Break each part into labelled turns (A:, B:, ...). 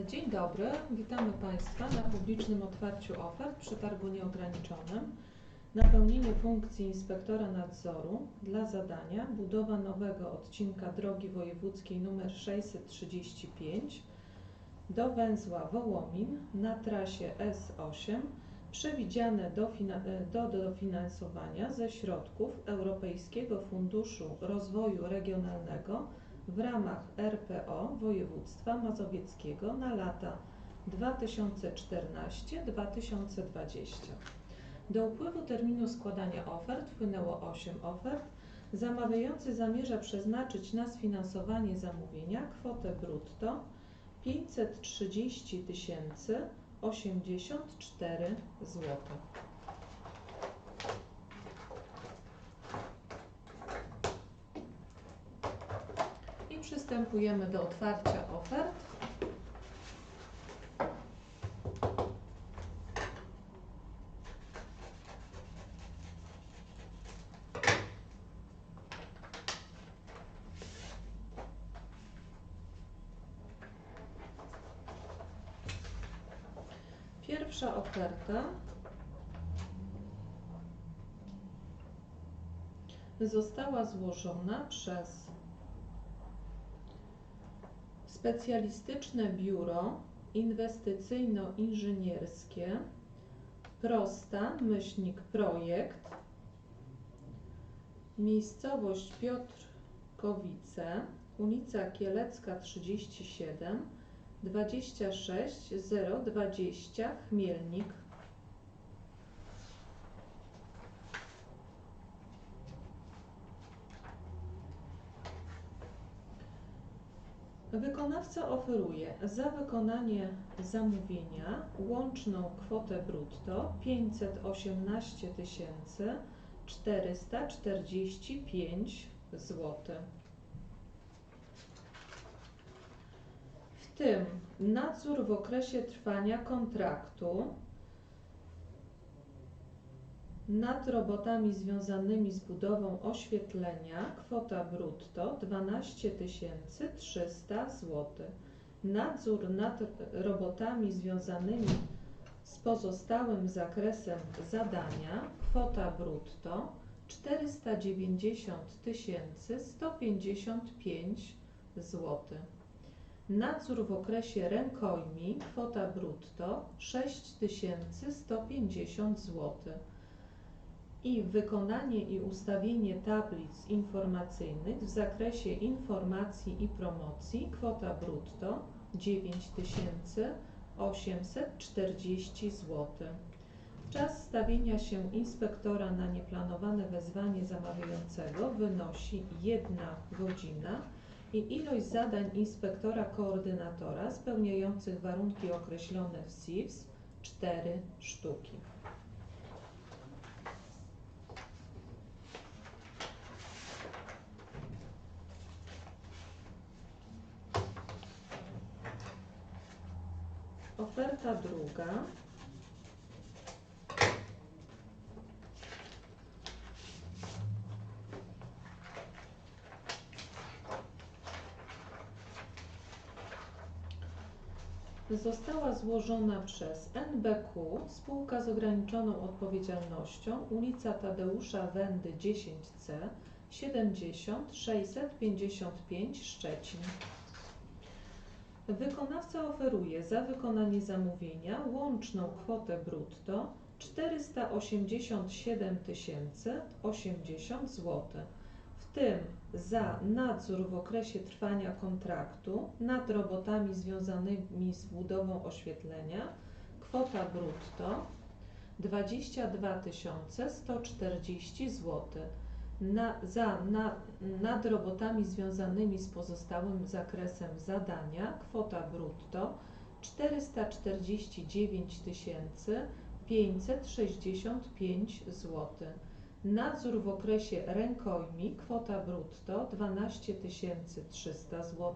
A: Dzień dobry, witamy Państwa na publicznym otwarciu ofert przy targu nieograniczonym. Napełnienie funkcji inspektora nadzoru dla zadania budowa nowego odcinka drogi wojewódzkiej nr 635 do węzła Wołomin na trasie S8 przewidziane do, do dofinansowania ze środków Europejskiego Funduszu Rozwoju Regionalnego w ramach RPO województwa mazowieckiego na lata 2014-2020. Do upływu terminu składania ofert wpłynęło 8 ofert. Zamawiający zamierza przeznaczyć na sfinansowanie zamówienia kwotę brutto 530 084 zł. I przystępujemy do otwarcia ofert. Pierwsza oferta została złożona przez Specjalistyczne Biuro Inwestycyjno-Inżynierskie Prosta myślnik projekt Miejscowość Piotrkowice ulica Kielecka 37 26 020 Chmielnik Wykonawca oferuje za wykonanie zamówienia łączną kwotę brutto 518 445 zł. W tym nadzór w okresie trwania kontraktu nad robotami związanymi z budową oświetlenia kwota brutto 12 300 zł. Nadzór nad robotami związanymi z pozostałym zakresem zadania kwota brutto 490 155 zł. Nadzór w okresie rękojmi kwota brutto 6150 zł i wykonanie i ustawienie tablic informacyjnych w zakresie informacji i promocji kwota brutto 9840 zł. Czas stawienia się inspektora na nieplanowane wezwanie zamawiającego wynosi 1 godzina i ilość zadań inspektora koordynatora spełniających warunki określone w SIWS 4 sztuki. Oferta druga. Została złożona przez NBQ, spółka z ograniczoną odpowiedzialnością, ulica Tadeusza Wendy 10C 70 655 Szczecin. Wykonawca oferuje za wykonanie zamówienia łączną kwotę brutto 487 080 zł, w tym za nadzór w okresie trwania kontraktu nad robotami związanymi z budową oświetlenia kwota brutto 22 140 zł na, za na, nad robotami związanymi z pozostałym zakresem zadania kwota brutto 449 565 zł. Nadzór w okresie rękojmi kwota brutto 12 300 zł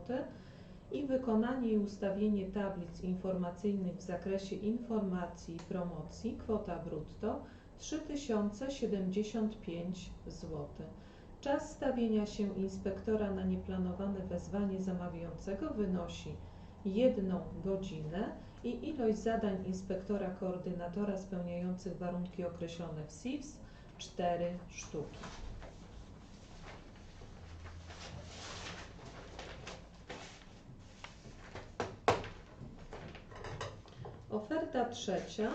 A: i wykonanie i ustawienie tablic informacyjnych w zakresie informacji i promocji kwota brutto 3075 zł. Czas stawienia się inspektora na nieplanowane wezwanie zamawiającego wynosi jedną godzinę i ilość zadań inspektora koordynatora spełniających warunki określone w SIWS 4 sztuki. Oferta trzecia.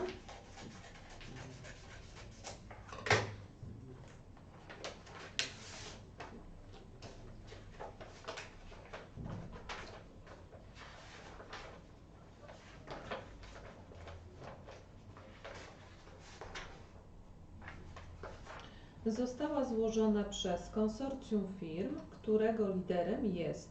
A: Złożona przez konsorcjum firm, którego liderem jest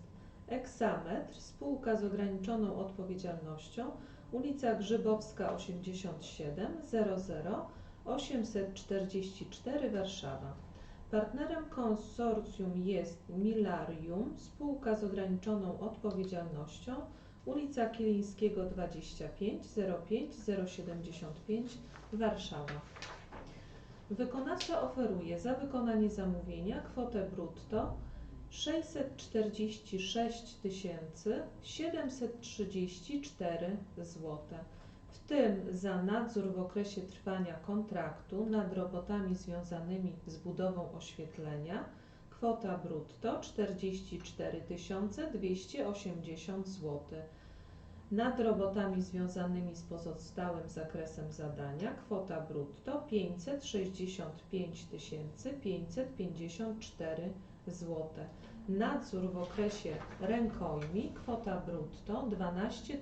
A: Exametr, spółka z ograniczoną odpowiedzialnością, ulica Grzybowska 87 00 844 Warszawa. Partnerem konsorcjum jest Milarium, spółka z ograniczoną odpowiedzialnością, ulica Kilińskiego 25 05 075 Warszawa. Wykonawca oferuje za wykonanie zamówienia kwotę brutto 646 734 zł. W tym za nadzór w okresie trwania kontraktu nad robotami związanymi z budową oświetlenia kwota brutto 44 280 zł. Nad robotami związanymi z pozostałym zakresem zadania kwota brutto 565 554 zł. Nadzór w okresie rękojmi kwota brutto 12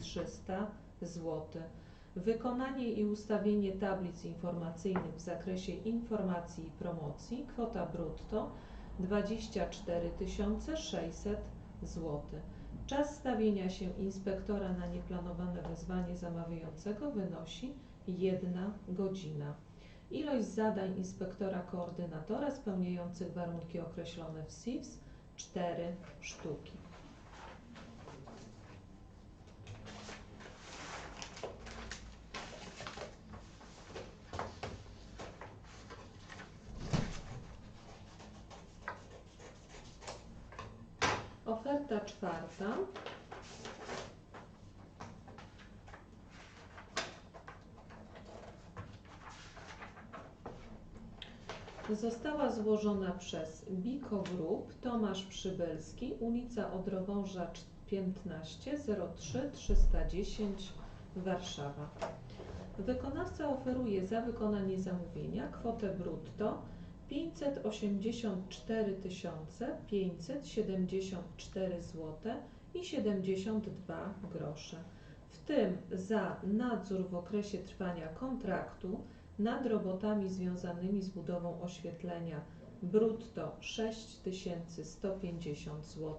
A: 300 zł. Wykonanie i ustawienie tablic informacyjnych w zakresie informacji i promocji kwota brutto 24 600 zł. Czas stawienia się inspektora na nieplanowane wezwanie zamawiającego wynosi 1 godzina. Ilość zadań inspektora koordynatora spełniających warunki określone w SIWS 4 sztuki. Oferta czwarta. Została złożona przez Biko Group Tomasz Przybylski, ulica Odrowąża 15 03 310 Warszawa. Wykonawca oferuje za wykonanie zamówienia kwotę brutto 584 574 zł i 72 grosze. W tym za nadzór w okresie trwania kontraktu nad robotami związanymi z budową oświetlenia brutto 6150 zł.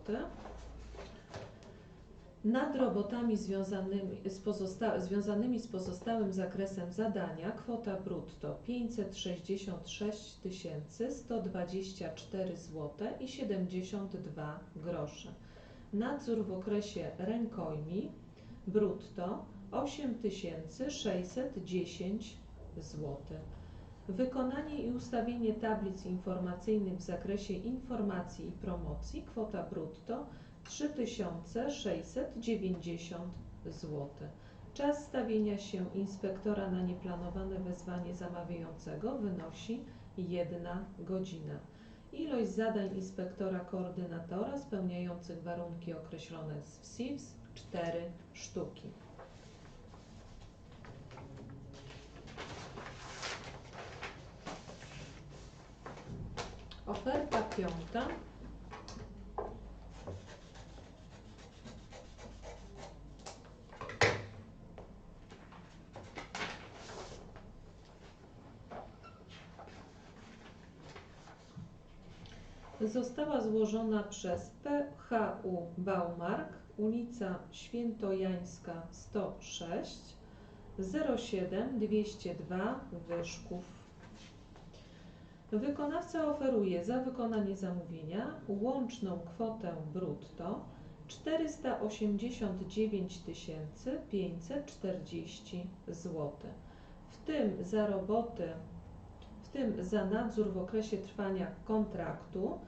A: Nad robotami związanymi z, związanymi z pozostałym zakresem zadania kwota brutto 566 124 zł i 72 grosze. Nadzór w okresie rękojmi brutto 8610 zł. Wykonanie i ustawienie tablic informacyjnych w zakresie informacji i promocji kwota brutto 3690 zł. Czas stawienia się inspektora na nieplanowane wezwanie zamawiającego wynosi 1 godzina. Ilość zadań inspektora koordynatora spełniających warunki określone w SIWS 4 sztuki. Oferta piąta. Została złożona przez PHU Baumark, ulica Świętojańska 106, 07 202 Wyszków. Wykonawca oferuje za wykonanie zamówienia łączną kwotę brutto 489 540 zł. W tym za roboty, w tym za nadzór w okresie trwania kontraktu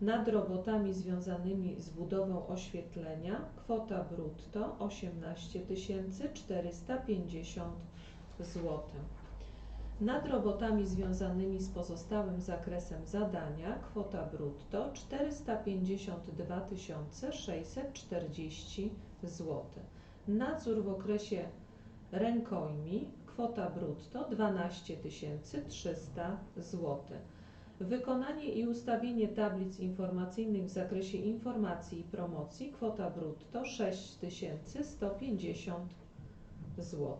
A: nad robotami związanymi z budową oświetlenia kwota brutto 18 450 zł. Nad robotami związanymi z pozostałym zakresem zadania kwota brutto 452 640 zł. Nadzór w okresie rękojmi kwota brutto 12 300 zł. Wykonanie i ustawienie tablic informacyjnych w zakresie informacji i promocji kwota brutto 6150 zł.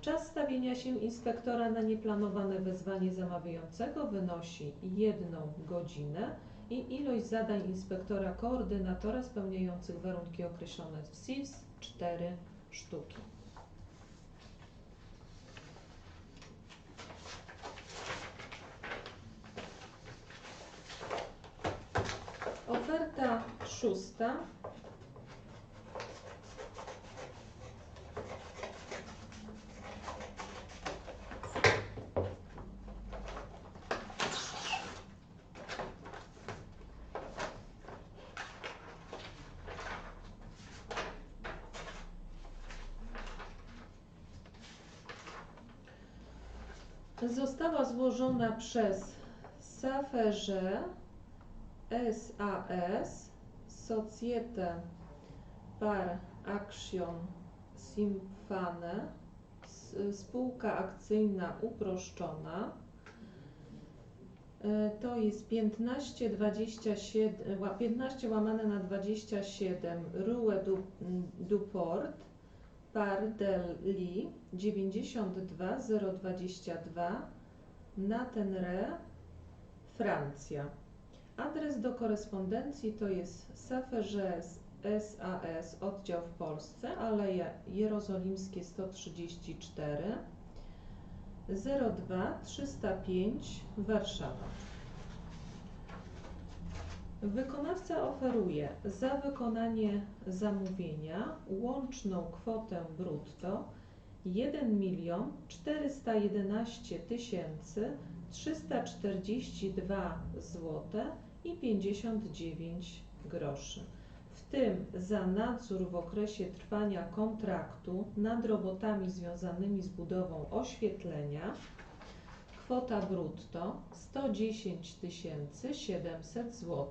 A: Czas stawienia się inspektora na nieplanowane wezwanie zamawiającego wynosi 1 godzinę i ilość zadań inspektora koordynatora spełniających warunki określone w SIWS 4 sztuki. Oferta szósta. Została złożona przez Saferze SAS Societe par Action Simfane spółka akcyjna uproszczona. E, to jest 15 27 ła- 15 łamane na 27 Rue du, du Port par del Li 92 022 Natenre Francja Adres do korespondencji to jest Saferges SAS, oddział w Polsce, Aleje Jerozolimskie 134, 02 305 Warszawa. Wykonawca oferuje za wykonanie zamówienia łączną kwotę brutto 1 milion 411 tysięcy 342 zł i 59 groszy. W tym za nadzór w okresie trwania kontraktu nad robotami związanymi z budową oświetlenia kwota brutto 110 700 zł.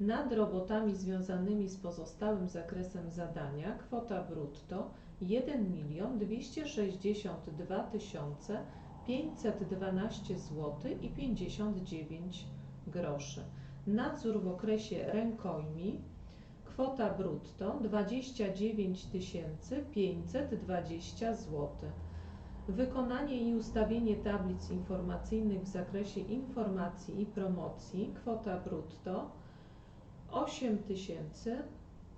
A: Nad robotami związanymi z pozostałym zakresem zadania kwota brutto 1 milion 262 tysiące 512 zł i 59 groszy. Nadzór w okresie rękojmi kwota brutto 29 520 zł. Wykonanie i ustawienie tablic informacyjnych w zakresie informacji i promocji kwota brutto 8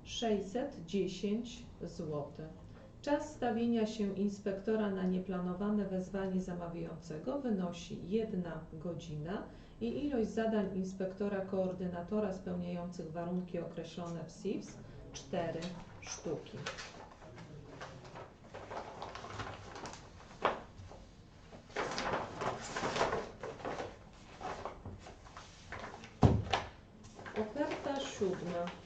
A: 610 zł. Czas stawienia się inspektora na nieplanowane wezwanie zamawiającego wynosi 1 godzina i ilość zadań inspektora koordynatora spełniających warunki określone w SIWS 4 sztuki. Oferta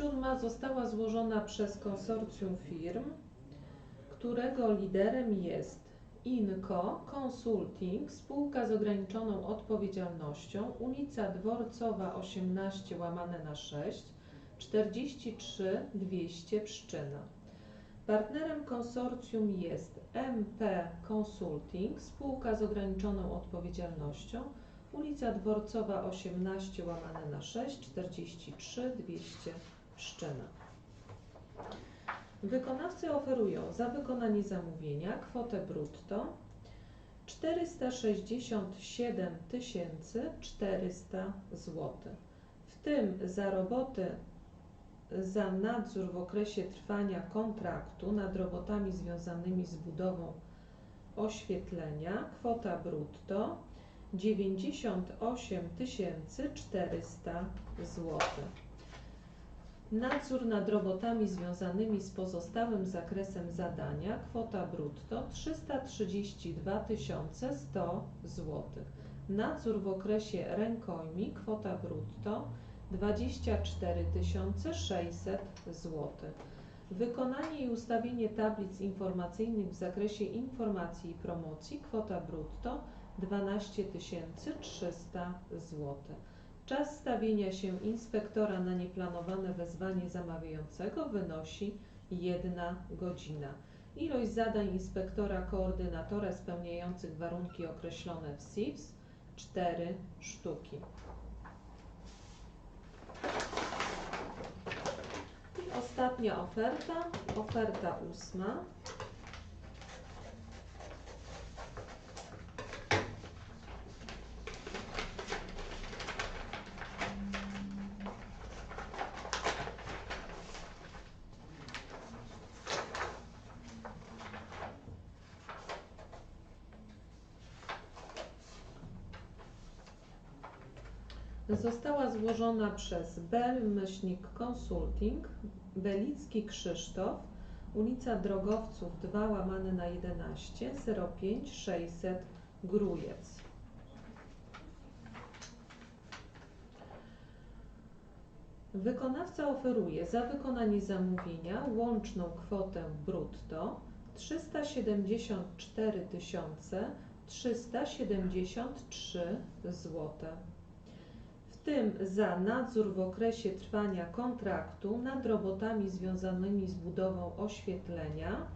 A: siódma. Została złożona przez konsorcjum firm, którego liderem jest INCO Consulting, spółka z ograniczoną odpowiedzialnością, ulica Dworcowa 18 łamane na 6, 43 200 Pszczyna. Partnerem konsorcjum jest MP Consulting, spółka z ograniczoną odpowiedzialnością, ulica Dworcowa 18 łamane na 6, 43 200 Wykonawcy oferują za wykonanie zamówienia kwotę brutto 467 400 zł. W tym za roboty za nadzór w okresie trwania kontraktu nad robotami związanymi z budową oświetlenia kwota brutto 98 400 zł. Nadzór nad robotami związanymi z pozostałym zakresem zadania kwota brutto 332 100 zł. Nadzór w okresie rękojmi kwota brutto 24 600 zł. Wykonanie i ustawienie tablic informacyjnych w zakresie informacji i promocji kwota brutto 12 300 zł. Czas stawienia się inspektora na nieplanowane wezwanie zamawiającego wynosi 1 godzina. Ilość zadań inspektora koordynatora spełniających warunki określone w SIWS 4 sztuki. I ostatnia oferta, oferta ósma. Została złożona przez Bell Myślnik Consulting, Belicki Krzysztof, ulica Drogowców 2 łamane na 11 05 600 Grujec. Wykonawca oferuje za wykonanie zamówienia łączną kwotę brutto 374 373 zł tym za nadzór w okresie trwania kontraktu nad robotami związanymi z budową oświetlenia.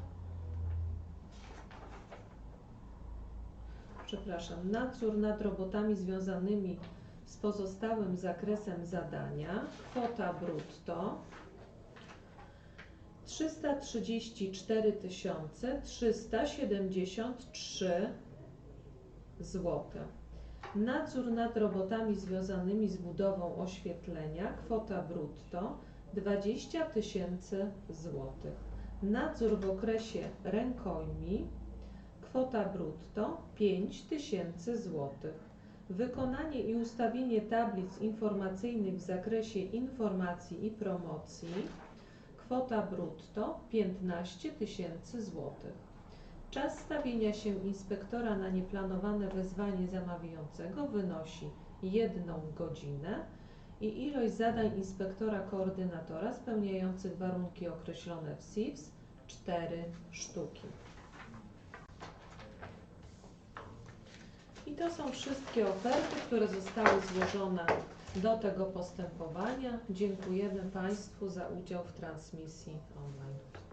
A: Przepraszam, nadzór nad robotami związanymi z pozostałym zakresem zadania, kwota brutto 334 373 zł. Nadzór nad robotami związanymi z budową oświetlenia kwota brutto 20 tysięcy złotych. Nadzór w okresie rękojmi kwota brutto 5 tysięcy złotych. Wykonanie i ustawienie tablic informacyjnych w zakresie informacji i promocji kwota brutto 15 tysięcy złotych. Czas stawienia się inspektora na nieplanowane wezwanie zamawiającego wynosi 1 godzinę i ilość zadań inspektora koordynatora spełniających warunki określone w SIWS 4 sztuki. I to są wszystkie oferty, które zostały złożone do tego postępowania. Dziękujemy Państwu za udział w transmisji online.